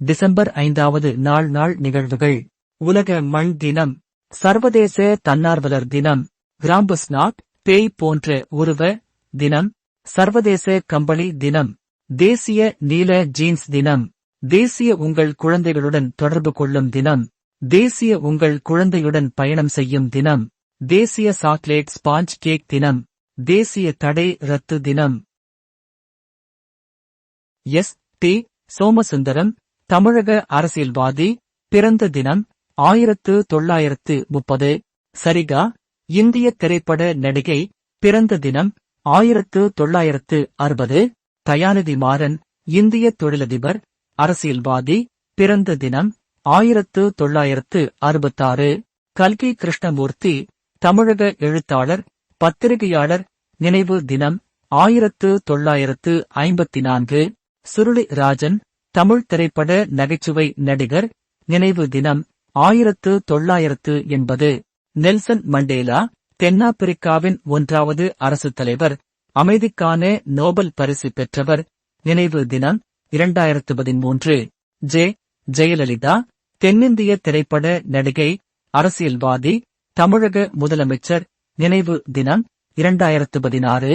December ஐந்தாவது நாள் நாள் நிகழ்வுகள். உலக மண் தினம். சர்வதேச தன்னார்வலர் தினம். கிராம்பஸ்நாட் பேய் போன்ற உருவ தினம். சர்வதேச கம்பளி தினம். தேசிய நீல ஜீன்ஸ் தினம். தேசிய உங்கள் குழந்தைகளுடன் தொடர்பு கொள்ளும் தினம். தேசிய உங்கள் குழந்தையுடன் பயணம் செய்யும் தினம். தேசிய சாக்லேட் ஸ்பாஞ்ச் கேக் தினம். தேசிய தடை ரத்து தினம். எஸ். டி. சோமசுந்தரம் தமிழக அரசியல்வாதி பிறந்த தினம் ஆயிரத்து தொள்ளாயிரத்து முப்பது. சரிகா இந்திய திரைப்பட நடிகை பிறந்த தினம் ஆயிரத்து தொள்ளாயிரத்து அறுபது. தயாநிதி மாறன் இந்திய தொழிலதிபர் அரசியல்வாதி பிறந்த தினம் ஆயிரத்து தொள்ளாயிரத்து அறுபத்தாறு. கல்கி கிருஷ்ணமூர்த்தி தமிழக எழுத்தாளர் பத்திரிகையாளர் நினைவு தினம் ஆயிரத்து தொள்ளாயிரத்து ஐம்பத்தி நான்கு. சுருளி ராஜன் தமிழ் திரைப்பட நகைச்சுவை நடிகர் நினைவு தினம் ஆயிரத்து தொள்ளாயிரத்து எண்பது. நெல்சன் மண்டேலா தென்னாப்பிரிக்காவின் ஒன்றாவது அரசு தலைவர் அமைதிக்கான நோபல் பரிசு பெற்றவர் நினைவு தினம் இரண்டாயிரத்து பதிமூன்று. ஜே. ஜெயலலிதா தென்னிந்திய திரைப்பட நடிகை அரசியல்வாதி தமிழக முதலமைச்சர் நினைவு தினம் இரண்டாயிரத்து பதினாறு.